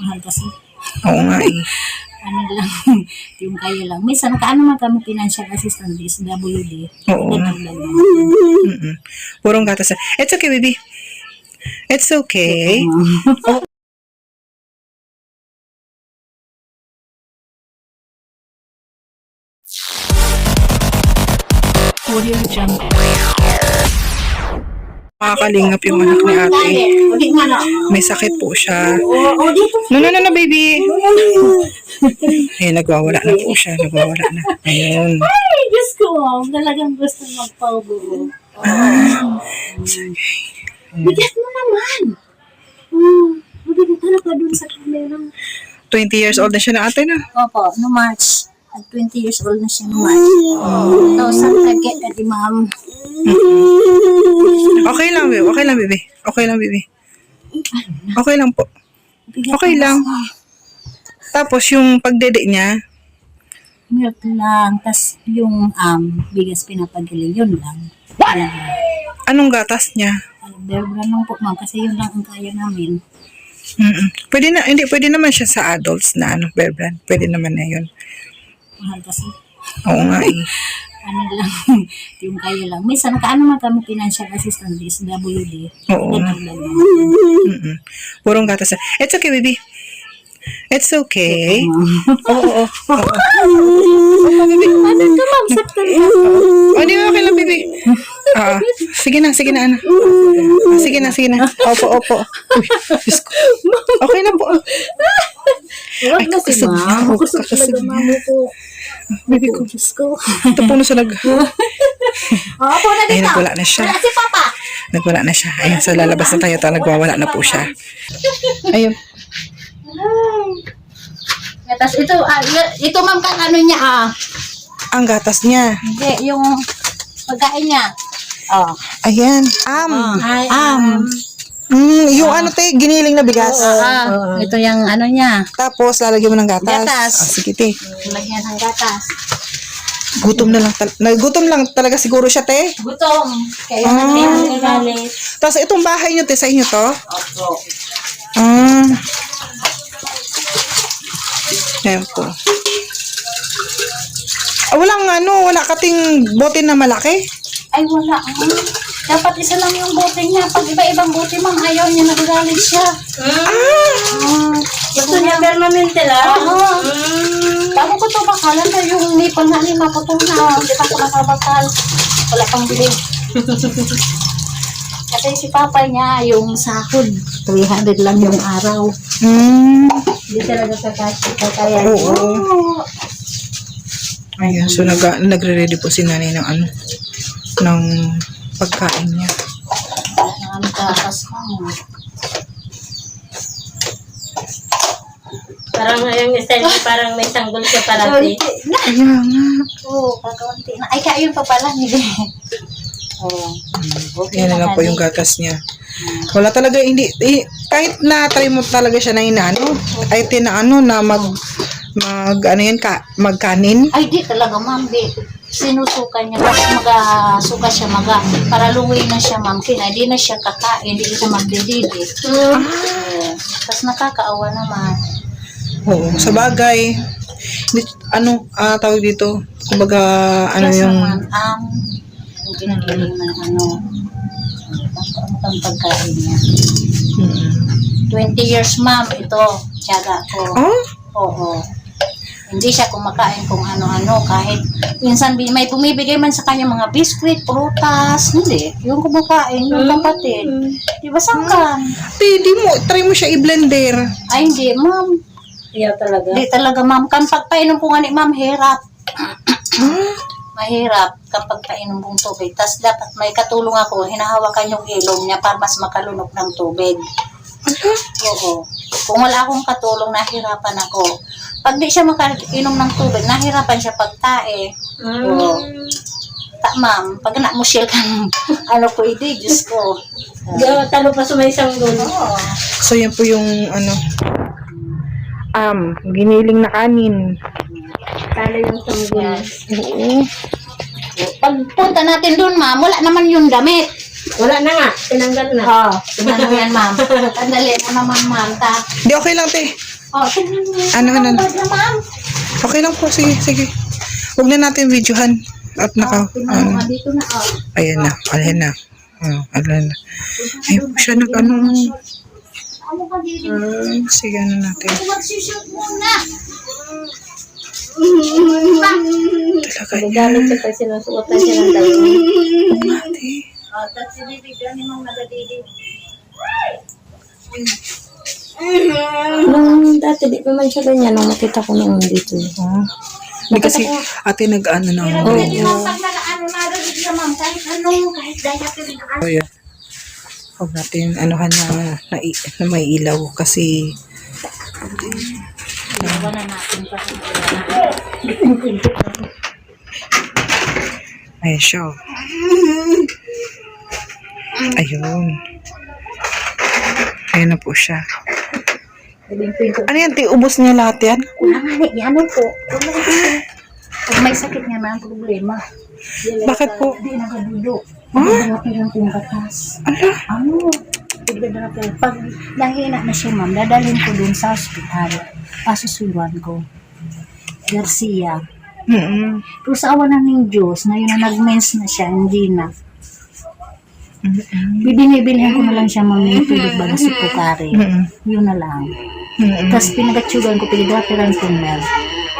Mahal kasi. Oo nga eh. Ano lang, yung kaya lang. Minsan, nakaano man kami financial assistant is WD. Oo. Mm-mm. Purong gatas. It's okay, baby. It's okay. Audio Jungle. Makakalingap yung anak ni ate. Na. May sakit po siya. Oh. No, no, no, no, baby. Ayun, nagwawala na po siya. Nagwawala na. Ayun. Ay, Diyos ko. Talagang gusto magpaubo. Ah. Bigat mo naman. Hmm. Mabigat talaga dun sa camera. 20 years old na siya na ate na. Opo, no March. At 20 years old na siya no March. So, saan ka get na di ma'am? Okay lang, baby. Okay lang, baby. Okay lang, baby. Okay lang po. Okay lang. Tapos yung pagdede niya, Milk lang. Tapos yung um, bigas pinapagaling, yun lang. Wala. anong gatas niya? Brand lang po ma'am kasi yun lang ang kaya namin. Mm-mm. Pwede na, hindi, pwede naman siya sa adults na ano, bear brand. Pwede naman na yun. Mahal kasi. Oo nga eh. Ano lang, yung kaya lang. Minsan, nakaano man kami financial assistant is WD. Oo. Lang. Mm-mm. Purong gatas. It's okay, baby. It's okay. Ma'am. Oo, oo. oo. Ano ka ma'am? Saktan ka. Di okay lang, baby. Ah, sige na, sige na. Ah, sige na, sige na. Opo, opo. Uy, Diyos ko. Okay na po. Huwag na si ma'am. Kusog talaga ko. Baby ko. Diyos ko. Ito po na sa nag... Opo na Ay, dito. nagwala na siya. Wala si Papa. Nagwala na siya. Ayun, sa lalabas na tayo. Ito, nagwawala na po siya. Ayun. Tapos ito, ah, ito ma'am kang ano niya ah. Ang gatas niya. Hindi, yung pagkain niya. Oh. Ayan. Am. Ay, Am. Mm, yung ano te, giniling na bigas. Ah, ito yung ano niya. Tapos, lalagyan mo ng gatas. Gatas. Ah, sige, te. Lagyan ng gatas. Gutom na lang. Tal- nagutom lang talaga siguro siya, te. Gutom. Kaya Ah. natin galit. Tapos, itong bahay nyo, te, sa inyo to? Opo. Ah. Ayan po. Ah, walang ano, wala kating bote na malaki? Ay, wala. ah. Dapat isa lang yung bote niya. Pag iba-ibang bote, ma'am, ayaw niya nagagalit siya. Ah. Gusto niya permanente lang? Oo. Bago ko ito bakalan na yung nipon na ni maputol na. Hindi pa ko nakabakal. Wala pang biling. Kasi si papa niya, yung sahod, 300 lang yung araw. Mm. Hindi talaga kakasya. Kaya Oo. Ayan, so nag nagre-ready po si nanay ng ano, ng pagkain niya. Ang kakas mo. Parang yung style mo, parang may sanggol ka parati. Kaya nga. Oo, kakaunti na. Ay, kaya yun pa pala. Hindi. Oo. Okay Yan na lang po yung gatas niya. Wala talaga, hindi, eh, kahit na try mo talaga siya na inaano, ay tinaano na mag, mag, ano yan, ka, magkanin. Ay, di talaga, ma'am. Di. Sinusuka niya. Tapos magasuka siya, maga. Para luwi na siya, ma'am. Kina, di na siya kakain. Di siya magdididi. Oo. Tapos nakakaawa naman. Oo, sa bagay. Hindi, ano, ah, tawag dito, kumbaga, ano Plus yung, naman, ang yung pinagaling ng ano, pang pagkain niya. mm, 20 years, ma'am. Ito, tiyaga ko. oh, Oo. Hindi siya kumakain kung ano-ano kahit minsan may bumibigay man sa kanya mga biskwit, prutas, hindi. Yung kumakain, yung kapatid. Di ba sangkan? te, di mo, try mo siya i-blender. Ay hindi, ma'am. Iyaw talaga. Hindi talaga, ma'am. Kan pagpainom ko nga ni ma'am, hirap. Mahirap kapag painom kong tubig. Tapos dapat may katulong ako, hinahawakan yung ilong niya para mas makalunok ng tubig. Oo. Kung wala akong katulong, nahirapan ako. Pag di siya makainom ng tubig, nahirapan siya pagtae. Oo. Ta, ma'am, pag na mo share ka ng ano ko, hindi, Diyos ko. Iyaw, talo pa sa may sanggol. Oo. So, yan po yung, ano, um, giniling na kanin. Talo yung sanggol. Yan. Oo. Pag punta natin doon, ma'am, wala naman yung damit. Wala na nga. Tinanggal na. Oh, tingnan mo yan, ma'am. Tandali mo naman, ma'am. Ta. Hindi, okay lang, te. Oh, tingnan mo yan. Ano, ano, ano? Na, ma'am. Okay lang po, sige, sige. Huwag na natin videohan. At naka, Tingnan mo ano, nga dito na. Oh. ayan na, ayan na. Oh, ayan na. Ay, siya nag, ano, Ano ka dito? Hmm, sige, ano natin. Magsushoot muna. Talaga, Nagalit siya pag sinusuotan siya ng dalawa. ate. Oh, tapos sinibigyan ni mong nagadidi. Nung dati, di pa man siya ganyan. Nung makita ko nung dito. Oh. Hindi kasi, ate nag-ano na ako. Pero pwede ma'am, pag nag-ano na rin ka, ma'am, kahit ano, kahit daya pwede na Oh, yeah. Huwag natin, anuhan na, na, na may ilaw kasi, Iwan na natin pa. ay, siya. Ayun. Ayun na po siya. Ano yan, ti? Ubus niya lahat yan? Kunangani, yan po. Pag may sakit nga na ang problema. Bakit po? Hindi nagadudo. Nagadudo yung tingkatas. Ala, Ano? Tignan po. Pag nahina na siya, ma'am, dadalhin ko dun sa ospital. Pasusuruan ko. Garcia. mm Pero sa awa na ng Diyos, na yun na nag-mens na siya, hindi na. Bibinibilihan ko na lang siya, yung tubig ba na si Pukari. mm Yun na lang. mm Tapos pinagatyugan ko, pinigrapiran ko mel.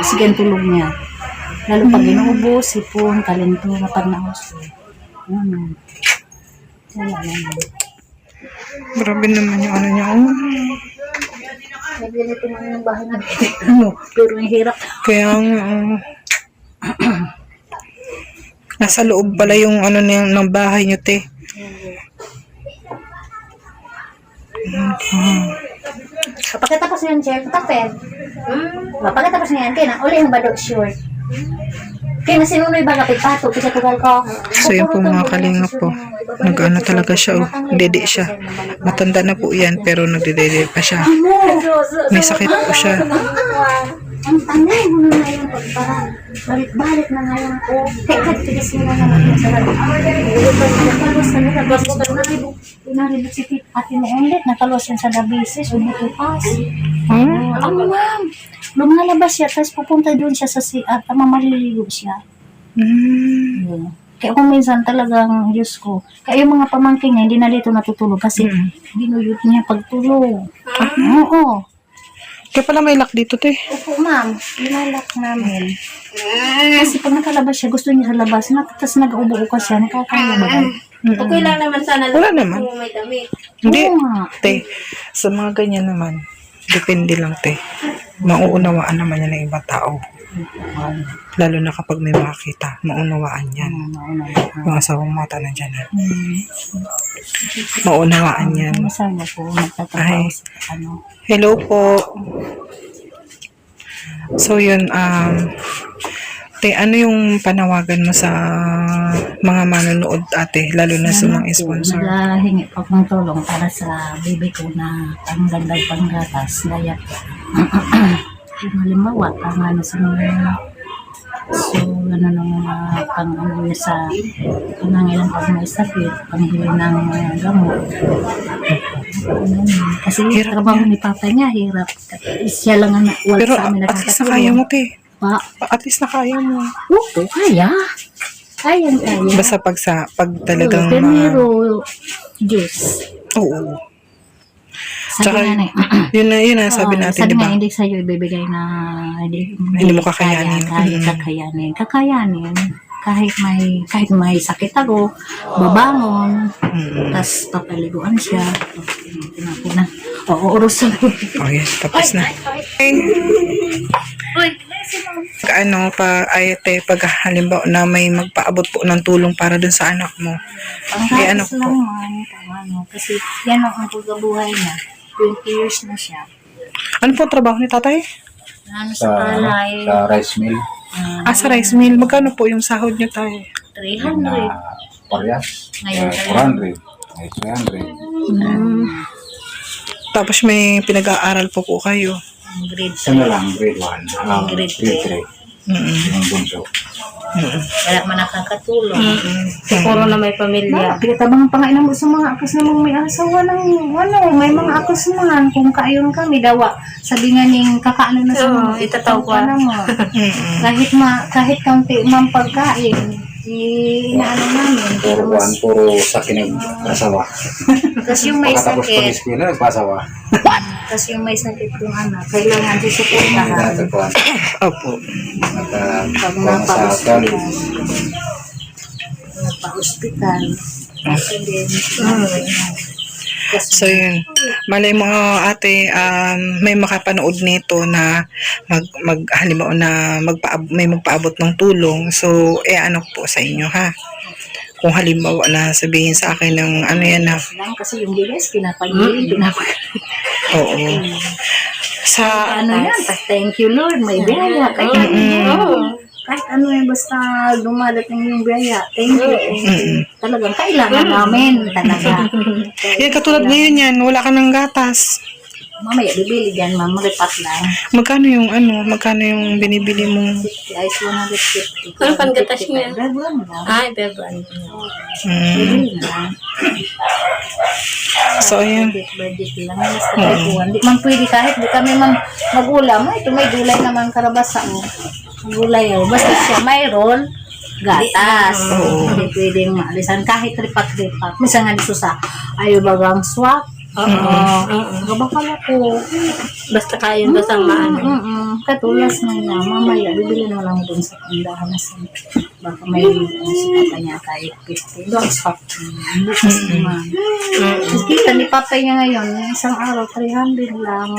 Ang tulog niya. Lalo pag inuubo, sipon, kalentura, pag nauso. Ano. Wala naman. Grabe naman yung ano niya. Oh. May ganito naman yung bahay na ano, pero ang hirap. Kaya nga, oh. Nasa loob pala yung ano niya, ng bahay niyo, te. Pagkatapos niyan, chair, tapet. Hmm. Pagkatapos niyan, kaya na, uli ang badok short. Kaya na sinunoy ba kapit pato, kasi tugal ko. So yun po mga kalinga po. Nag-ano talaga siya, oh. Dede siya. Matanda na po yan, pero nagdedede pa siya. May sakit po siya. Ang tanay mo na ngayon pagparang. Balik-balik na ngayon ko. Kaya katigas mo na naman yung sarap. Nakalos na nakalos ko na naribok. Naribok si Tita Ate na ulit. Nakalos yan sa dabisis. Umutupas. Hmm? Ano ma'am? Lumalabas siya, tapos pupunta doon siya sa CR, tama maliligo siya. Hmm. Yun. Kaya kung minsan talagang, Diyos ko, kaya yung mga pamangkin niya, hindi na dito natutulog kasi Mm. binuyot niya pagtulog. Oo. Kaya pala may lock dito, te. Opo, ma'am. Linalak namin. Kasi pag nakalabas siya, gusto niya sa labas na, tapos nag-ubo ka siya, nakakaya ba? Okay lang naman sana. Wala naman. Kung may damit. Hindi, Oo nga. te. Sa mga ganyan naman, depende lang, te. Mauunawaan naman yan ng ibang tao. Lalo na kapag may makakita, maunawaan yan. Yung asawang mata nandyan ha. Maunawaan yan. Masaya po, nagtatrabaho Ay. sa ano. Hello po. So yun, um, te, ano yung panawagan mo sa mga manonood ate, lalo na sa mga sponsor? Naghahingi pa akong tulong para sa baby ko na panggandag panggatas. Gaya halimbawa, pang ano sa mga So, ano ng mga pang ano niya sa pangangailan pag may sakit, panghili ng mga gamot. Ano. Kasi Hirap trabaho ni papa niya, hirap. Siya lang ang wala Pero sa amin at least nakaya mo te. Pa, At least nakaya mo. Oo, kaya. Kaya, kaya. Basta pag sa, pag talagang ma- Pero, Diyos. Oo. Sabi Tsaka, na, yun na, yun na sabi natin, sabi di ba? nga, hindi sa'yo ibibigay na hindi, Hindi mo kakayanin. Kaya, Mm. kakayanin. Kakayanin. Kahit may, kahit may sakit ako, babangon, Mm. tas papaliguan siya. Tinapo na. Oo, urusan. Oh, yes, tapos na. Okay. Ano pa, ay, te, pag halimbawa na may magpaabot po ng tulong para dun sa anak mo. Eh, ano po? lang man. pang ano, Kasi yan ang pagkabuhay niya. 20 years na siya. Ano po trabaho ni tatay? Ano sa sa, palay, sa rice mill ah, Ah, sa rice mill. Magkano po yung sahod niyo tayo? 300. na parehas. Ngayon, Uh, 400. May 300. Mm, Tapos may pinag-aaral po po kayo. Grade Isa na lang, grade 1. Um, Grade grade 3. Mm-mm. Yung bunso. Wala man nakakatulong. Siguro na may pamilya. Pinatabang pa nga mo sa mga akos namang may asawa ng ano, may mga akos man. Kung kaayon kami, dawa. Sabi nga ning kakaano na sa mga itataw na. Mm-mm. kahit ma, kahit kaunti man pagkain, i- inaano namin. Pero Puro mas, puro sa kinag-asawa. kasi yung may Pagkatapos sakit, pag-eskwela, nagpasawa. kasi yung may sakit yung anak, kailangan natin po. Opo. Pag Nagpa- sa napa-hospital, college. napa-hospital, kasi din, kasi So yun, malay mo ate, um, may makapanood nito na mag, mag halimbawa na magpaab, may magpaabot ng tulong. So, eh ano po sa inyo ha? Kung halimbawa na sabihin sa akin ng ano yan na, kasi yung bilis, pinapagili, pinapagili. oo. Sa, ano yan, thank you Lord, may biyaya. Kahit ano yan. Kahit ano yan, basta dumadating yung biyaya. Thank you. You. Talagang kailangan namin talaga. yan katulad ngayon yan, wala ka ng gatas. Mamaya, bibili dyan, ma'am. Repack lang. Magkano yung ano, magkano yung binibili mong 50 ay 150. Ano pang gatas niya? Gagawin lang. Ay, bebran. mm, na. So, ayun. Budget, lang. Basta may kuwan. Di man pwede kahit di kami man magulam. Ay, ito may gulay naman karabasa mo. Gulay oh. Basta siya mayroon gatas. Hindi pwedeng maalisan. Kahit ripak-ripak. Minsan nga dito sa ayaw bagang swak. Oo. Gaba pala ko. Basta kayo ba sa maano? Mm-mm. Katulas na niya. Mamaya, bibili na lang dun sa tindahan na sa baka may uh, sikata niya kahit 50. Doon swak. Hindi kasi naman. Kita ni Papa niya ngayon, isang araw, 300 lang.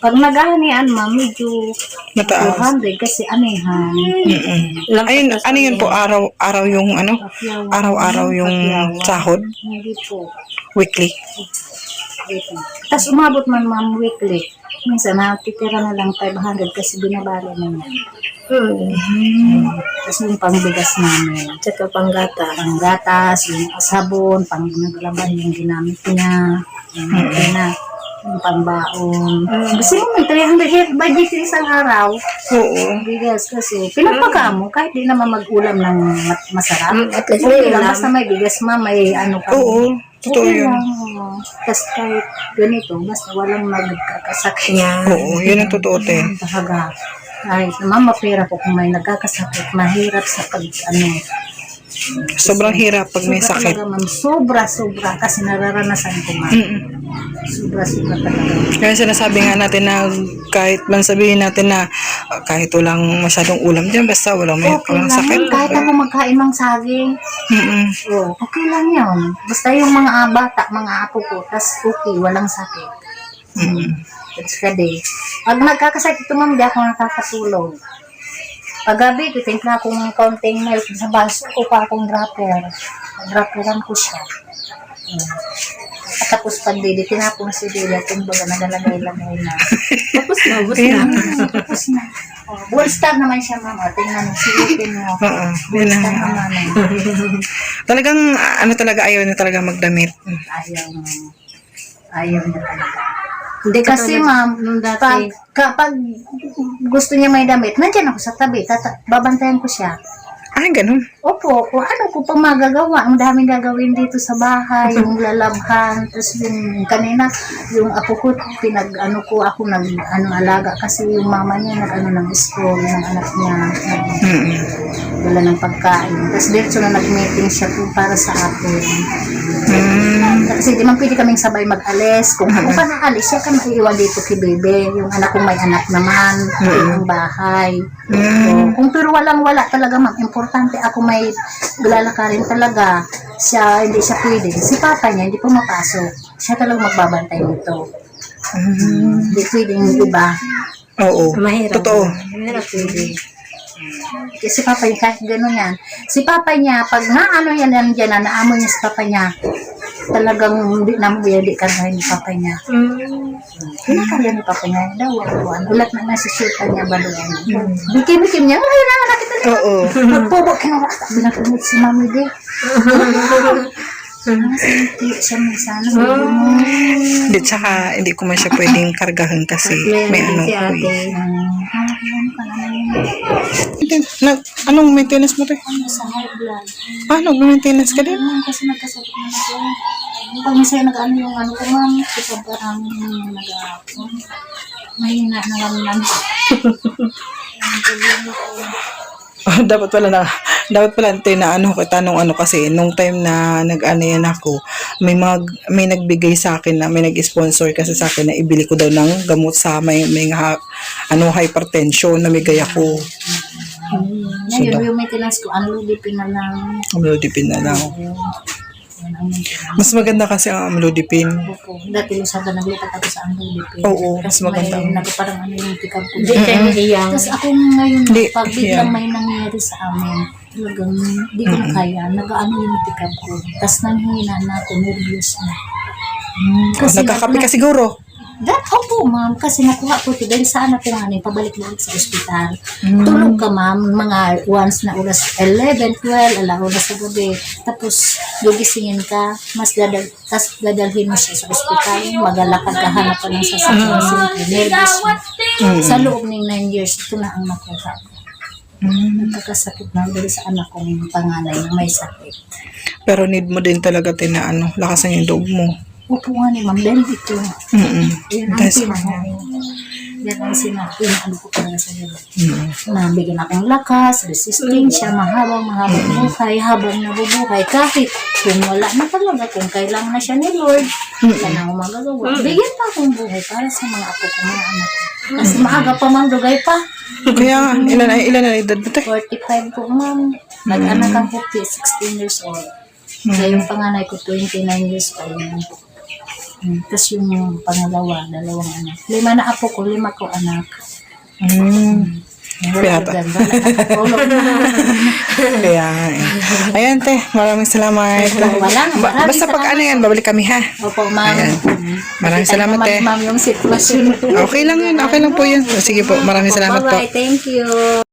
Pag nag-ahanian, ma'am, medyo mataas. 200 kasi anihan. Mm-mm. Ayun, ano yun po, araw, araw yung ano, araw-araw yung Pakyawan. sahod, Hindi po. weekly. Weekly. Tapos umabot man, ma'am, weekly. Minsan, natitira na lang 500 kasi binabali na niya. Hmm. Tapos yung pangbigas namin. Tsaka panggata. Pang gatas, yung sabon, pang naglaban yung ginamit niya. Yung na yung pangbaon. Kasi mo may 300 hit budget sa isang araw. Oo. Bigas kasi pinapaka mo kahit di naman mag-ulam ng ma- masarap. Mm, at least Okay may lang, basta may bigas ma, may ano ka. Oo, totoo Okay yun. Tapos kahit ganito, basta walang magkakasakit. Yan. Oo, yun ang totoo, te. Talaga. Kahit naman mapira ko kung may nagkakasakit, mahirap sa pag, ano, Sobrang hirap pag may sobra sakit. Talaga, ma'am. Sobra, sobra. Kasi nararanasan ko, ma'am. Mm-mm. Sobra, sobra talaga. Kaya sinasabi nga natin na kahit man sabihin natin na ah, kahit walang masyadong ulam dyan, basta walang may Okay walang lang sakit. yun. Kahit ako magkain ng saging, Mm-mm. oh, okay lang yun. Basta yung mga bata, mga apo ko, tas okay, walang sakit. Mm-mm. That's ka day. Pag nagkakasakit ito, ma'am, di ako nakakatulog. Paggabi, titimpla akong kaunting milk sa baso ko pa akong dropper. Dropperan ko siya. Hmm. At tapos pag dili, tinapon si Dila, kumbaga nagalagay-lagay na. Tapos na, ubos na. Tapos na. Oh, bull star naman siya, mama. Tingnan mo, silipin mo. Oo, Bull yun star ang- naman. Talagang ah, ano talaga ayaw na talaga magdamit. Ayaw. Ayaw niya talaga. Hindi kasi ma'am, pag, kapag gusto niya may damit, nandiyan ako sa tabi, tata, babantayan ko siya. Ay, ganun. Opo, o ano ko pa magagawa? Ang daming gagawin dito sa bahay, yung lalabhan, tapos yung kanina, yung apo ko, pinag, ano ko, ako nag, ano, alaga, kasi yung mama niya, nag, ano, ng school, ng anak niya, nag, Mm-mm. wala ng pagkain. Tapos diretso na nag-meeting siya po para sa akin. Mm. Kasi di man pwede kaming sabay mag-alis. Kung ako pa naalis, siya ka maiiwan dito kay Bebe. Yung anak kong may anak naman, yung bahay. So, kung pero walang wala talaga ma'am, importante ako may lalakarin talaga. Siya, hindi siya pwede. Si papa niya, hindi pumapasok. Siya talaga magbabantay nito. Mm. Hindi pwedeng iba. Oo. mahirap. Totoo. Mahirap pwede. Kasi si Papa niya, kahit gano'n yan. Si Papa niya, pag naano yan, yan dyan, na naamoy niya si Papa niya, talagang hindi na mo hindi kargahin ni Papa niya. Hmm. Kinakarya ni Papa niya, daw, ano, ulat na nasisutan niya, baluan. Bikim-bikim niya, ay, na, nakita niya. Oo. Nagpobo, kinara, binakamit si Mami Di. Hindi sana. Hindi, tsaka hindi ko man siya pwedeng kargahan kasi may ano ko eh. Nag, anong maintenance mo to? Ano sa high blood? Ah, nag-maintenance ka din? Ayun, kasi nagkasakit na ako. Pag masaya nag-ano yung ano ko, ma'am, kasi parang nag-ako. Mahina na lang lang. Ang problema ko. Dapat pala na dapat pala ante na ano ko tanong ano kasi nung time na nag-ano yan ako may mag may nagbigay sa akin na may nag-sponsor kasi sa akin na ibili ko daw ng gamot sa may may ha, ano hypertension na may gaya ko Ngayon, yung maintenance ko, unludipin na lang. amlodipine na lang. Ayun. Yan ang maintenance. mas maganda kasi ang amlodipine Opo. Dati yung sabi naglipat ako sa unludipin. Oo, Kasi mas maganda. may nagparang ano yung pick up ko. Hindi kayo nahiyang. Tapos ako ngayon, Hindi, pag biglang yeah. may nangyari sa amin, talagang hindi ko na kaya. Nag-ano yung pick up ko. Tapos nanghina na ako, nervous na. oh, nagkakape ka siguro That, opo, ma'am. Kasi nakuha ko ito dahil saan ako nga pabalik lang sa ospital. Mm. Tulog ka, ma'am, mga once na oras 11, 12, alauna sa gabi. Tapos, gigisingin ka, mas dadal, tas dadalhin mo siya sa ospital. Magalakad ka, hanap ka ng sasakyan. Mm. Nervous na. Sa loob ng 9 years, ito na ang nakuha ko. Nagkakasakit na dahil sa anak kong panganay na may sakit. pero need mo din talaga tin na ano lakasan yung loob mo Nga ni ma'am, dahil dito. mm Yan ang That's pinaka. Yan ang sinabi, ano ko talaga sa iyo. mm Nabigyan akong lakas, resistensya, mahabang mahabang buhay, habang nabubuhay, kahit kung wala na talaga, kung kailangan na siya ni Lord, wala na akong magagawa. Bigyan pa akong buhay para sa mga apo ko, mga anak ko. Kasi maaga pa ma'am, dugay pa. kaya nga ilan ay ilan na edad te 45 po ma'am. Nag-anak ako, 16 years old. Kaya yung panganay ko, 29 years pa Hmm, Tapos yung pangalawa, dalawang anak. Lima na apo ko, lima ko anak. mm. Tulog na. Kaya nga eh. Ayan te, maraming salamat. Wala nga, Ba- maraming basta pag ano yan, babalik kami ha. Opo, ma'am. Ayan. Maraming Nakita salamat, eh. Ma'am, yung sitwasyon. Okay lang yun, okay lang po yun. Sige po, maraming salamat po. Bye-bye, thank you.